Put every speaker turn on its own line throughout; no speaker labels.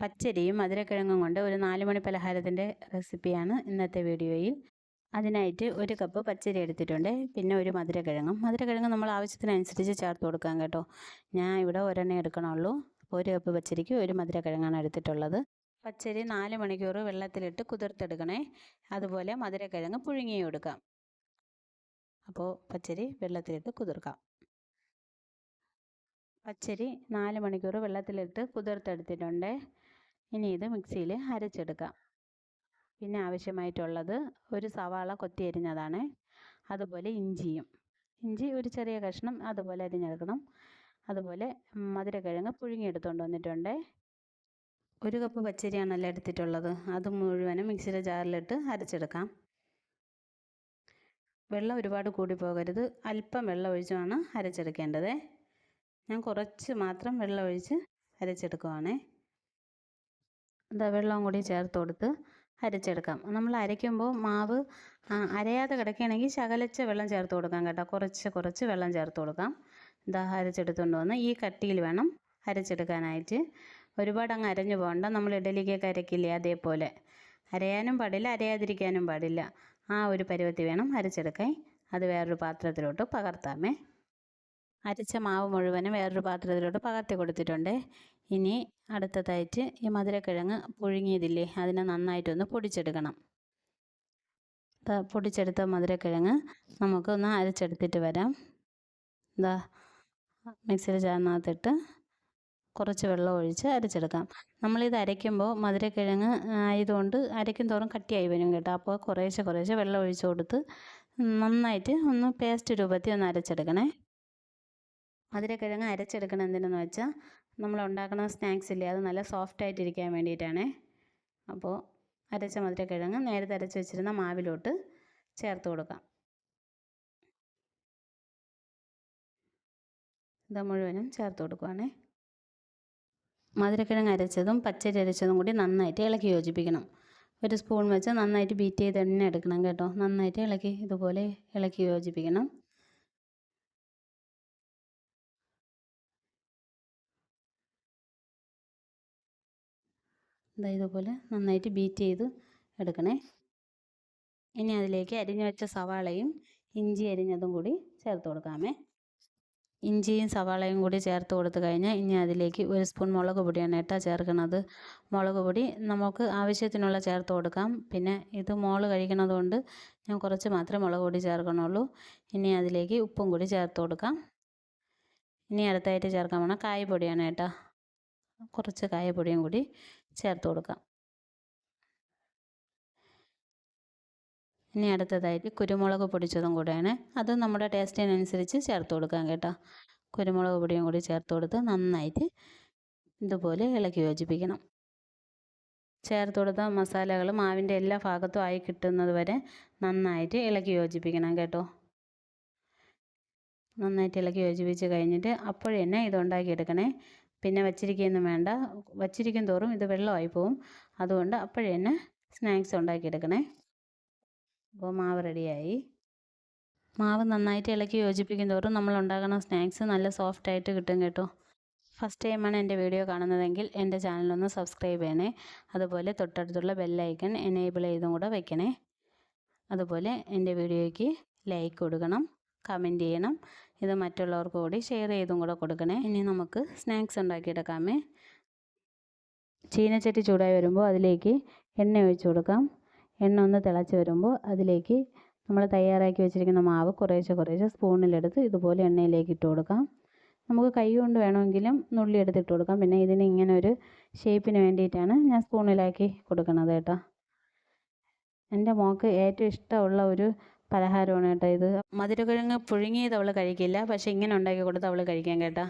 പച്ചരിയും മധുരക്കിഴങ്ങും കൊണ്ട് ഒരു നാല് മണി പലഹാരത്തിന്റെ റെസിപ്പിയാണ് ഇന്നത്തെ വീഡിയോയിൽ. അതിനായിട്ട് ഒരു കപ്പ് പച്ചരി എടുത്തിട്ടുണ്ട്. പിന്നെ ഒരു മധുരക്കിഴങ്ങും. മധുരക്കിഴങ്ങ് നമ്മൾ ആവശ്യത്തിനനുസരിച്ച് ചേർത്ത് കൊടുക്കാൻ കേട്ടോ. ഞാൻ ഇവിടെ ഒരെണ്ണം എടുക്കണുള്ളൂ. അപ്പോൾ ഒരു കപ്പ് പച്ചരിക്ക് ഒരു മധുരക്കിഴങ്ങാണ് എടുത്തിട്ടുള്ളത്. പച്ചരി നാല് മണിക്കൂർ വെള്ളത്തിലിട്ട് കുതിർത്തെടുക്കണേ. അതുപോലെ മധുരക്കിഴങ്ങ് പുഴുങ്ങി കൊടുക്കാം അപ്പോൾ പച്ചരി വെള്ളത്തിലിട്ട് കുതിർക്കാം. പച്ചരി നാല് മണിക്കൂർ വെള്ളത്തിലിട്ട് കുതിർത്തെടുത്തിട്ടുണ്ട്. ഇനി ഇത് മിക്സിയിൽ അരച്ചെടുക്കാം. പിന്നെ ആവശ്യമായിട്ടുള്ളത് ഒരു സവാള കൊത്തി അരിഞ്ഞതാണ്. അതുപോലെ ഇഞ്ചിയും. ഇഞ്ചി ഒരു ചെറിയ കഷ്ണം അതുപോലെ അരിഞ്ഞെടുക്കണം. അതുപോലെ മധുരക്കിഴങ്ങ് പുഴുങ്ങിയെടുത്തുകൊണ്ട് വന്നിട്ടുണ്ട്. ഒരു കപ്പ് പച്ചരിയാണല്ലോ എടുത്തിട്ടുള്ളത്. അത് മുഴുവനും മിക്സിയുടെ ജാറിലിട്ട് അരച്ചെടുക്കാം. വെള്ളം ഒരുപാട് കൂടി പോകരുത്. അല്പം വെള്ളം ഒഴിച്ചുമാണ് അരച്ചെടുക്കേണ്ടത്. ഞാൻ കുറച്ച് മാത്രം വെള്ളം ഒഴിച്ച് അരച്ചെടുക്കുവാണേ. എന്താ വെള്ളവും കൂടി ചേർത്ത് കൊടുത്ത് അരച്ചെടുക്കാം. നമ്മൾ അരയ്ക്കുമ്പോൾ മാവ് അരയാതെ കിടക്കുകയാണെങ്കിൽ ശകലച്ച വെള്ളം ചേർത്ത് കൊടുക്കാം കേട്ടോ. കുറച്ച് കുറച്ച് വെള്ളം ചേർത്ത് കൊടുക്കാം. ഇതാ അരച്ചെടുത്തുകൊണ്ട് വന്ന് ഈ കട്ടിയിൽ വേണം അരച്ചെടുക്കാനായിട്ട്. ഒരുപാട് അങ്ങ് അരഞ്ഞു പോകണ്ട. നമ്മൾ ഇഡലിക്കൊക്കെ അരക്കില്ലേ അതേപോലെ. അരയാനും പാടില്ല അരയാതിരിക്കാനും പാടില്ല. ആ ഒരു പരുവത്തിൽ വേണം അരച്ചെടുക്കാൻ. അത് വേറൊരു പാത്രത്തിലോട്ട് പകർത്താമേ. അരച്ച മാവ് മുഴുവനും വേറൊരു പാത്രത്തിലോട്ട് പകർത്തി കൊടുത്തിട്ടുണ്ട്. ഇനി അടുത്തതായിട്ട് ഈ മധുരക്കിഴങ്ങ് പുഴുങ്ങിയതില്ലേ അതിനെ നന്നായിട്ടൊന്ന് പൊടിച്ചെടുക്കണം. പൊടിച്ചെടുത്ത മധുരക്കിഴങ്ങ് നമുക്കൊന്ന് അരച്ചെടുത്തിട്ട് വരാം. എന്താ മിക്സിയിൽ ചേർന്നകത്തിട്ട് കുറച്ച് വെള്ളം ഒഴിച്ച് അരച്ചെടുക്കാം. നമ്മളിത് അരയ്ക്കുമ്പോൾ മധുരക്കിഴങ്ങ് ആയതുകൊണ്ട് അരയ്ക്കും തോറും കട്ടിയായി വരും കേട്ടോ. അപ്പോൾ കുറേശ്ശെ കുറേശ്ശെ വെള്ളം ഒഴിച്ച് കൊടുത്ത് നന്നായിട്ട് ഒന്ന് പേസ്റ്റ് രൂപത്തിൽ ഒന്ന് അരച്ചെടുക്കണേ. മധുരക്കിഴങ്ങ് അരച്ചെടുക്കണം എന്തിനെന്ന് വെച്ചാൽ നമ്മൾ ഉണ്ടാക്കുന്ന സ്നാക്സ് ഇല്ലേ അത് നല്ല സോഫ്റ്റ് ആയിട്ടിരിക്കാൻ വേണ്ടിയിട്ടാണ്. അപ്പോൾ അരച്ച മധുരക്കിഴങ്ങ് നേരത്തെ അരച്ച് വെച്ചിരുന്ന മാവിലോട്ട് ചേർത്ത് കൊടുക്കാം. ഇത് മുഴുവനും ചേർത്ത് കൊടുക്കുവാണേ. മധുരക്കിഴങ്ങ് അരച്ചതും പച്ചരി അരച്ചതും കൂടി നന്നായിട്ട് ഇളക്കി യോജിപ്പിക്കണം. ഒരു സ്പൂൺ വെച്ച് നന്നായിട്ട് ബീറ്റ് ചെയ്ത് എണ്ണ എടുക്കണം കേട്ടോ. നന്നായിട്ട് ഇളക്കി ഇതുപോലെ ഇളക്കി യോജിപ്പിക്കണം. ഇതാ ഇതുപോലെ നന്നായിട്ട് ബീറ്റ് ചെയ്ത് എടുക്കണേ. ഇനി അതിലേക്ക് അരിഞ്ഞു വെച്ച സവാളയും ഇഞ്ചി അരിഞ്ഞതും കൂടി ചേർത്ത് കൊടുക്കാമേ. ഇഞ്ചിയും സവാളയും കൂടി ചേർത്ത് കൊടുത്തു കഴിഞ്ഞാൽ ഇനി അതിലേക്ക് ഒരു സ്പൂൺ മുളക് പൊടിയാണ് കേട്ടോ ചേർക്കുന്നത്. മുളക് പൊടി നമുക്ക് ആവശ്യത്തിനുള്ള ചേർത്ത് കൊടുക്കാം. പിന്നെ ഇത് മോൾ കഴിക്കുന്നത് കൊണ്ട് ഞാൻ കുറച്ച് മാത്രമേ മുളക് പൊടി ചേർക്കണുള്ളൂ. ഇനി അതിലേക്ക് ഉപ്പും കൂടി ചേർത്ത് കൊടുക്കാം. ഇനി അടുത്തായിട്ട് ചേർക്കാൻ വേണം കായപ്പൊടിയാണ് കേട്ടോ. കുറച്ച് കായപ്പൊടിയും കൂടി ചേർത്ത് കൊടുക്കാം. ഇനി അടുത്തതായിട്ട് കുരുമുളക് പൊടിച്ചതും കൂടെയാണ്. അത് നമ്മുടെ ടേസ്റ്റിനനുസരിച്ച് ചേർത്ത് കൊടുക്കാം കേട്ടോ. കുരുമുളക് പൊടിയും കൂടി ചേർത്ത് കൊടുത്ത് നന്നായിട്ട് ഇതുപോലെ ഇളക്കി യോജിപ്പിക്കണം. ചേർത്ത് കൊടുത്ത മസാലകൾ മാവിന്റെ എല്ലാ ഭാഗത്തും ആയി കിട്ടുന്നത് വരെ നന്നായിട്ട് ഇളക്കി യോജിപ്പിക്കണം കേട്ടോ. നന്നായിട്ട് ഇളക്കി യോജിപ്പിച്ച് കഴിഞ്ഞിട്ട് അപ്പോഴേ തന്നെ ഇത് ഉണ്ടാക്കിയെടുക്കണേ പിന്നെ വച്ചിരിക്കുകയൊന്നും വേണ്ട. വച്ചിരിക്കും തോറും ഇത് വെള്ളമായി പോവും. അതുകൊണ്ട് അപ്പോഴേ തന്നെ സ്നാക്സ് ഉണ്ടാക്കിയെടുക്കണേ. അപ്പോൾ മാവ് റെഡിയായി. മാവ് നന്നായിട്ട് ഇളക്കി യോജിപ്പിക്കും തോറും നമ്മൾ ഉണ്ടാക്കുന്ന സ്നാക്സ് നല്ല സോഫ്റ്റ് ആയിട്ട് കിട്ടും കേട്ടോ. ഫസ്റ്റ് ടൈമാണ് എന്റെ വീഡിയോ കാണുന്നതെങ്കിൽ എന്റെ ചാനലൊന്ന് സബ്സ്ക്രൈബ് ചെയ്യണേ. അതുപോലെ തൊട്ടടുത്തുള്ള ബെല്ലൈക്കൺ എനേബിൾ ചെയ്തും കൂടെ വയ്ക്കണേ അതുപോലെ എന്റെ വീഡിയോയ്ക്ക് ലൈക്ക് കൊടുക്കണം കമന്റ് ചെയ്യണം. ഇത് മറ്റുള്ളവർക്ക് കൂടി ഷെയർ ചെയ്തും കൂടെ കൊടുക്കണേ. ഇനി നമുക്ക് സ്നാക്സ് ഉണ്ടാക്കിയെടുക്കാമേ. ചീനച്ചട്ടി ചൂടായി വരുമ്പോൾ അതിലേക്ക് എണ്ണ ഒഴിച്ച് കൊടുക്കാം. എണ്ണ ഒന്ന് തിളച്ച് വരുമ്പോൾ അതിലേക്ക് നമ്മൾ തയ്യാറാക്കി വെച്ചിരിക്കുന്ന മാവ് കുറേശ്ശെ കുറേശ്ശെ സ്പൂണിലെടുത്ത് ഇതുപോലെ എണ്ണയിലേക്ക് ഇട്ട് കൊടുക്കാം. നമുക്ക് കൈ കൊണ്ട് വേണമെങ്കിലും നുള്ളി എടുത്തിട്ട് കൊടുക്കാം. പിന്നെ ഇതിന് ഇങ്ങനെ ഒരു ഷേപ്പിന് വേണ്ടിയിട്ടാണ് ഞാൻ സ്പൂണിലാക്കി കൊടുക്കുന്നത് കേട്ടോ. എന്റെ മോൾക്ക് ഏറ്റവും ഇഷ്ടമുള്ള ഒരു പലഹാരമാണ് കേട്ടോ ഇത്. മധുരക്കിഴങ്ങ് പുഴുങ്ങിയത് അവൾ കഴിക്കില്ല. പക്ഷേ ഇങ്ങനെ ഉണ്ടാക്കി കൊടുത്ത് അവൾ കഴിക്കാൻ കേട്ടോ.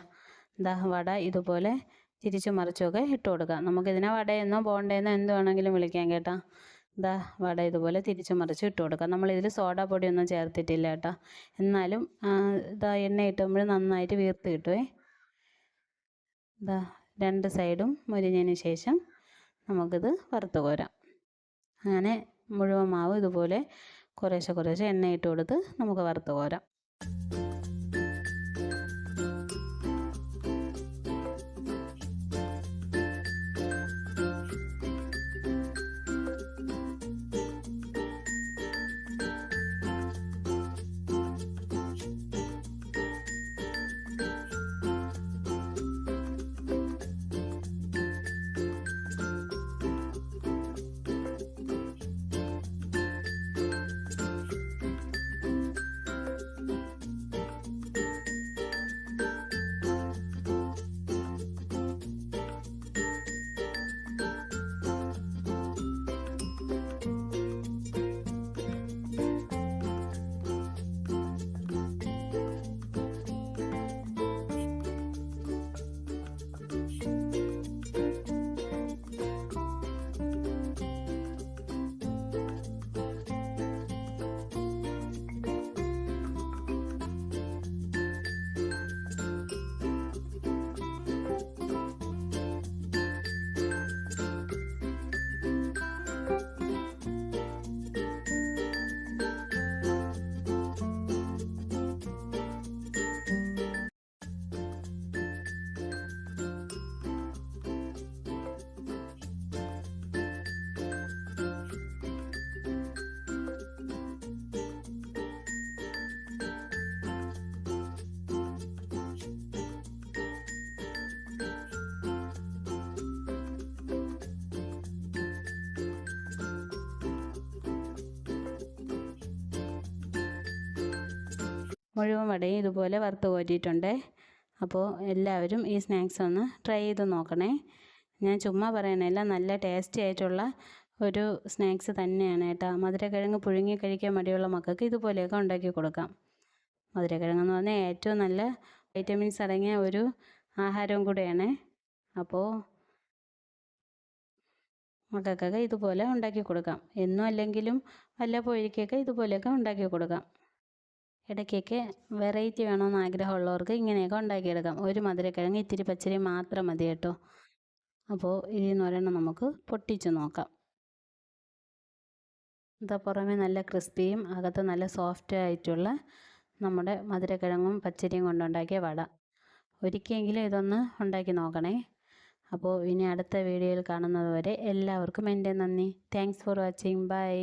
എന്താ വട ഇതുപോലെ തിരിച്ചു മറിച്ചൊക്കെ ഇട്ട് കൊടുക്കാം. നമുക്കിതിനെ വടയെന്നോ ബോണ്ടയെന്നോ എന്ത് വേണമെങ്കിലും വിളിക്കാം കേട്ടോ. ഇതാ വട ഇതുപോലെ തിരിച്ചു മറിച്ച് ഇട്ട് കൊടുക്കാം. നമ്മളിതിൽ സോഡ പൊടിയൊന്നും ചേർത്തിട്ടില്ല കേട്ടോ. എന്നാലും ഇതാ എണ്ണ ഇട്ടുമ്പോൾ നന്നായിട്ട് വീർത്ത് കിട്ടുമേ ഇതാ രണ്ട് സൈഡും മുരിഞ്ഞതിന് ശേഷം നമുക്കിത് വറുത്ത് കോരാം. അങ്ങനെ മുഴുവൻ മാവ് ഇതുപോലെ കുറേശ്ശെ കുറേശ്ശെ എണ്ണയിട്ട് കൊടുത്ത് നമുക്ക് വറുത്ത് കോരാം. മുഴുവൻ വടയും ഇതുപോലെ വറുത്ത് കോറ്റിയിട്ടുണ്ട് അപ്പോൾ എല്ലാവരും ഈ സ്നാക്സ് ഒന്ന് ട്രൈ ചെയ്ത് നോക്കണേ. ഞാൻ ചുമ്മാ പറയണല്ല നല്ല ടേസ്റ്റി ആയിട്ടുള്ള ഒരു സ്നാക്സ് തന്നെയാണ് കേട്ടോ. മധുരക്കിഴങ്ങ് പുഴുങ്ങി കഴിക്കാൻ മടിയുള്ള മക്കൾക്ക് ഇതുപോലെയൊക്കെ ഉണ്ടാക്കി കൊടുക്കാം. മധുരക്കിഴങ്ങ് എന്ന് പറഞ്ഞാൽ ഏറ്റവും നല്ല വൈറ്റമിൻസ് അടങ്ങിയ ഒരു ആഹാരവും കൂടെയാണ്. അപ്പോൾ മക്കൾക്കൊക്കെ ഇതുപോലെ ഉണ്ടാക്കി കൊടുക്കാം. എന്നും അല്ലെങ്കിലും വല്ല പോയിരിക്കൊക്കെ ഇതുപോലെയൊക്കെ ഉണ്ടാക്കി കൊടുക്കാം. ഇടയ്ക്കൊക്കെ വെറൈറ്റി വേണമെന്ന് ആഗ്രഹമുള്ളവർക്ക് ഇങ്ങനെയൊക്കെ ഉണ്ടാക്കിയെടുക്കാം. ഒരു മധുരക്കിഴങ്ങ് ഇത്തിരി പച്ചരി മാത്രം മതി കേട്ടോ. അപ്പോൾ ഇതിൽ നിന്ന് ഒരെണ്ണം നമുക്ക് പൊട്ടിച്ച് നോക്കാം. ഇതാ പുറമെ നല്ല ക്രിസ്പിയും അകത്ത് നല്ല സോഫ്റ്റ് ആയിട്ടുള്ള നമ്മുടെ മധുരക്കിഴങ്ങും പച്ചരിയും കൊണ്ടുണ്ടാക്കിയ വട. ഒരിക്കലെങ്കിലും ഇതൊന്ന് ഉണ്ടാക്കി നോക്കണേ. അപ്പോൾ ഇനി അടുത്ത വീഡിയോയിൽ കാണുന്നത് വരെ എല്ലാവർക്കും എന്റെ നന്ദി. Thanks for watching bye